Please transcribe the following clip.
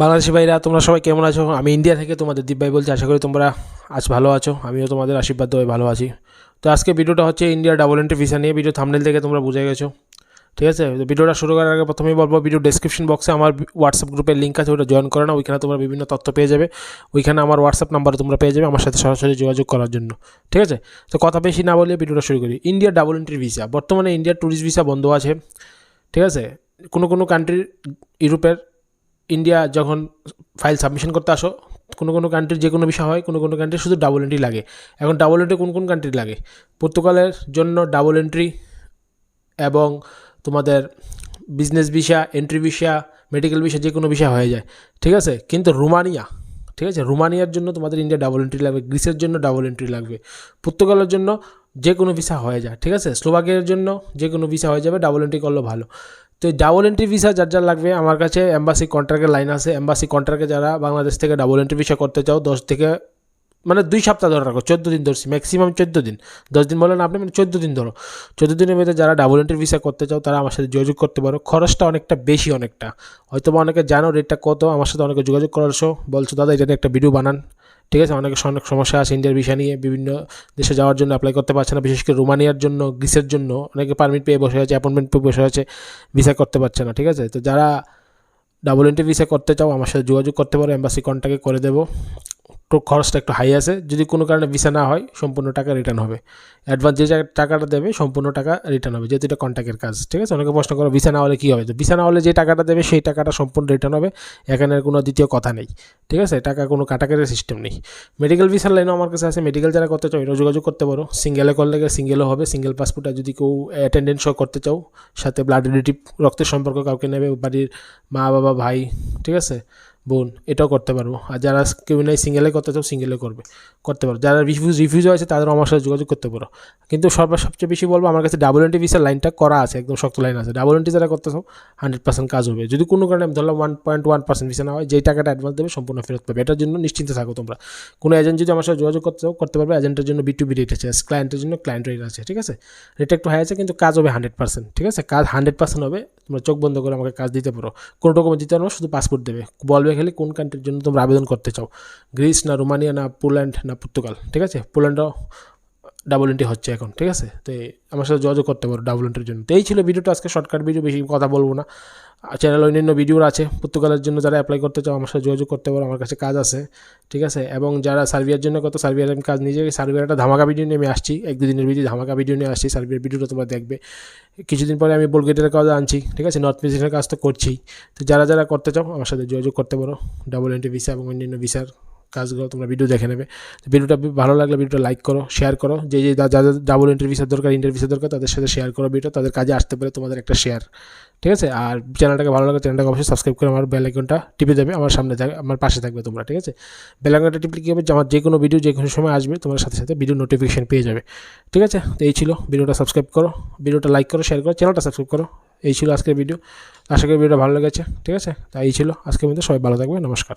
বাংলাদেশি ভাইরা, তোমরা সবাই কেমন আছো? আমি ইন্ডিয়া থেকে তোমাদের দীপ ভাই বলছি, আশা করি তোমরা আজ ভালো আছো। আমিও তোমাদের আশীর্বাদ হয়ে ভালো আছি। তো আজকে ভিডিওটা হচ্ছে ইন্ডিয়া ডাবল এন্ট্রি ভিসা নিয়ে। ভিডিও থামনেল থেকে তোমরা বুঝে গেছো। ঠিক আছে? তো ভিডিওটা শুরু করার আগে প্রথমেই বলব, ভিডিও ডেসক্রিপশন বক্সে আমার হোয়াটসঅ্যাপ গ্রুপের লিঙ্ক আছে, ওটা জয়েন করে না। ওইখানে তোমরা বিভিন্ন তথ্য পেয়ে যাবে। ওইখানে আমার হোয়াটসঅ্যাপ নাম্বার তোমরা পেয়ে যাবে আমার সাথে সরাসরি যোগাযোগ করার জন্য। ঠিক আছে? তো কথা বেশি না বলে ভিডিওটা শুরু করি। India double entry visa. বর্তমানে ইন্ডিয়ার ট্যুরিস্ট ভিসা বন্ধ আছে। ঠিক আছে? কোনো কোনো কান্ট্রির ইউরোপের ইন্ডিয়া যখন ফাইল সাবমিশন করতে আসো, কোনো কোনো কান্ট্রির যে কোনো বিষয় হয়, কোনো কোনো কান্ট্রি শুধু ডাবল এন্ট্রি লাগে। এখন ডাবল এন্ট্রি কোন কোন কান্ট্রি লাগে? পর্তুগালের জন্য ডাবল এন্ট্রি এবং তোমাদের business visa entry visa medical visa যে কোনো ভিসা হয়ে যায়। ঠিক আছে? কিন্তু রোমানিয়া, ঠিক আছে? রোমানিয়ার জন্য তোমাদের ইন্ডিয়া ডাবল এন্ট্রি লাগবে, গ্রিসের জন্য ডাবল এন্ট্রি লাগবে। পর্তুগালের জন্য যে কোনো ভিসা হয়ে যায়, ঠিক আছে? স্লোভাকিয়ার জন্য যে কোনো ভিসা হয়ে যাবে ডাবল এন্ট্রি করলেও ভালো। তো ডাবল এন্ট্রি ভিসা যার যার লাগবে, আমার কাছে এম্বাসি কন্ট্রাক্টের লাইন আছে। এম্বাসি কন্ট্রাক্টে যারা বাংলাদেশ থেকে ডাবল এন্ট্রি ভিসা করতে চাও, দশ থেকে মানে দুই সপ্তাহ ধরে রাখো, চোদ্দ দিন ধরছি ম্যাক্সিমাম চোদ্দ দিন। দশ দিন বলেন আপনি মানে চোদ্দ দিন ধরো। চোদ্দ দিনের মধ্যে যারা ডাবল এন্ট্রি ভিসা করতে চাও, তারা আমার সাথে যোগাযোগ করতে পারো। খরচটা অনেকটা বেশি অনেকটা। হয়তো অনেকে জানো রেটটা কত, আমার সাথে অনেকে যোগাযোগ করারছো বলছো, দাদা, এটা একটা ভিডিও বানান। ঠিক আছে? অনেক অনেক সমস্যা আছে ইন্ডিয়ার ভিসা নিয়ে। বিভিন্ন দেশে যাওয়ার জন্য অ্যাপ্লাই করতে পারছে না। বিশেষ করে রোমানিয়ার জন্য, গ্রিসের জন্য অনেকে পারমিট পেয়ে বসে আছে অ্যাপয়েন্টমেন্ট পেয়ে বসে আছে ভিসা করতে পারছে না, ঠিক আছে? তো যারা ডাবল এন্ট্রি ভিসা করতে চাও, আমার সাথে যোগাযোগ করতে পারো এম্বাসি কন্ট্যাক্টে করে দেবো। খরচটা একটু হাই আছে। যদি কোনো কারণে ভিসা না হয়, সম্পূর্ণ টাকা রিটার্ন হবে। অ্যাডভান্স যে টাকাটা দেবে, সম্পূর্ণ টাকা রিটার্ন হবে, যেহেতু এটা কন্ট্যাক্টের কাজ, ঠিক আছে? অনেকে প্রশ্ন করো ভিসা না হলে কী হবে? তো ভিসা না হলে যে টাকাটা দেবে, সেই টাকাটা সম্পূর্ণ রিটার্ন হবে। এখানে কোনো দ্বিতীয় কথা নেই, ঠিক আছে? টাকা কোনো কাটাকাটির সিস্টেম নেই। মেডিকেল ভিসার লাইনও আমার কাছে আছে। মেডিকেল যারা করতে চাও এটা যোগাযোগ করতে পারো। সিঙ্গেলে করলে সিঙ্গেলও হবে। সিঙ্গেল পাসপোর্ট আর যদি কেউ অ্যাটেন্ডেন্স করতে চাও, সাথে ব্লাড রিলেটিভ রক্তের সম্পর্ক কাউকে নেবে, বাড়ির মা বাবা ভাই, ঠিক আছে? বোন, এটাও করতে পারব। আর যারা কেউ নেই সিঙ্গেলে করতে চাও সিঙ্গেলে করবে। করতে পারো। যারা রিফিউজ রিফিউজ আছে তাদের আমার সাথে যোগাযোগ করতে পারো। কিন্তু সর্ব সবচেয়ে বেশি বলব, আমার কাছে ডাবল এন্ট্রি ভিসার লাইনটা করা আছে, একদম শক্ত লাইন আছে। ডাবল এন্ট্রি যারা করতে চাও হান্ড্রেড পার্সেন্ট কাজ হবে। যদি কোনো কারণে, ধরলাম one point one percent visa না হয়, যেই টাকাটা অ্যাডভান্স দেবে, সম্পূর্ণ ফেরত পাবে। এটার জন্য নিশ্চিন্তে থাকো তোমরা। কোনো এজেন্ট যদি আমার সাথে যোগাযোগ করতে চাও, করতে পারবে। এজেন্টের জন্য বি টু বি রেট আছে। ক্লায়েন্টের জন্য ক্লায়েন্ট রেট আছে, ঠিক আছে? রেটটা একটু হাই আছে, কিন্তু কাজ হবে হান্ড্রেড পার্সেন্ট ঠিক আছে? কাজ হান্ড্রেড পার্সেন্ট হবে। তোমরা চোখ বন্ধ করে আমাকে কাজ দিতে পারো। কোনো রকম দিতে পারো শুধু পাসপোর্ট দেবে। বলবে খালি কোন কান্ট্রির জন্য তোমরা আবেদন করতে চাও? গ্রিস না রোমানিয়া না পোল্যান্ড না পর্তুগাল, ঠিক আছে? পোল্যান্ডও ডাবল এন্ট্রি হচ্ছে এখন, ঠিক আছে? তো আমার সাথে যোগাযোগ করতে পারো ডাবল এন্ট্রির জন্য। তো এই ছিল ভিডিওটা, আজকে শর্টকাট ভিডিও বেশি কথা বলব না। চ্যানেল অন্যান্য ভিডিও আছে, পর্তুগালের জন্য যারা অ্যাপ্লাই করতে চাও, আমার সাথে যোগাযোগ করতে পারো, আমার কাছে কাজ আছে, ঠিক আছে? এবং যারা সার্ভিয়ার জন্য কত সার্ভিয়ার আমি কাজ নিজে সার্ভিয়ার একটা ধামাকা ভিডিও নিয়ে আমি আসছি, এক দুদিনের ভিডিও ধামাকা ভিডিও নিয়ে আসছি সার্ভিয়ার ভিডিওটা তোমরা দেখবে। কিছুদিন পরে আমি বোলগেটের কাজ আনছি, ঠিক আছে? নর্থ মিশনের কাজ তো করছি। তো যারা যারা করতে চাও, আমার সাথে যোগাযোগ করতে পারো ডাবল এন্ট্রি ভিসা এবং অন্যান্য ভিসার কাজগুলো তোমরা ভিডিও দেখে নেবে। ভিডিওটা ভালো লাগলে ভিডিওটা লাইক করো শেয়ার করো। যে যে যাদের ডাবল ইন্টারভিউসের দরকার ইন্টারভিউসের দরকার, তাদের সাথে শেয়ার করো ভিডিও তাদের কাজে আসতে পারে তোমাদের একটা শেয়ার ঠিক আছে? আর চ্যানেলটাকে ভালো লাগে চ্যানেলটাকে অবশ্যই সাবস্ক্রাইব করে আমার বেল আইকনটা টিপে দেবে, আমার সামনে থাকবে আমার পাশে থাকবে তোমরা। ঠিক আছে? বেল আইকনটা টিপলে কী হবে? আমার যে কোনো ভিডিও যে কোনো সময় আসবে তোমার সাথে সাথে ভিডিও নোটিফিকেশন পেয়ে যাবে। ঠিক আছে? তো এই ছিল ভিডিওটা সাবস্ক্রাইব করো ভিডিওটা লাইক করো শেয়ার করো চ্যানেলটা সাবস্ক্রাইব করো। এই ছিল আজকের ভিডিও আশা করি ভিডিওটা ভালো লেগেছে। ঠিক আছে? তাই এই ছিল আজকের মধ্যে সবাই ভালো থাকবে নমস্কার।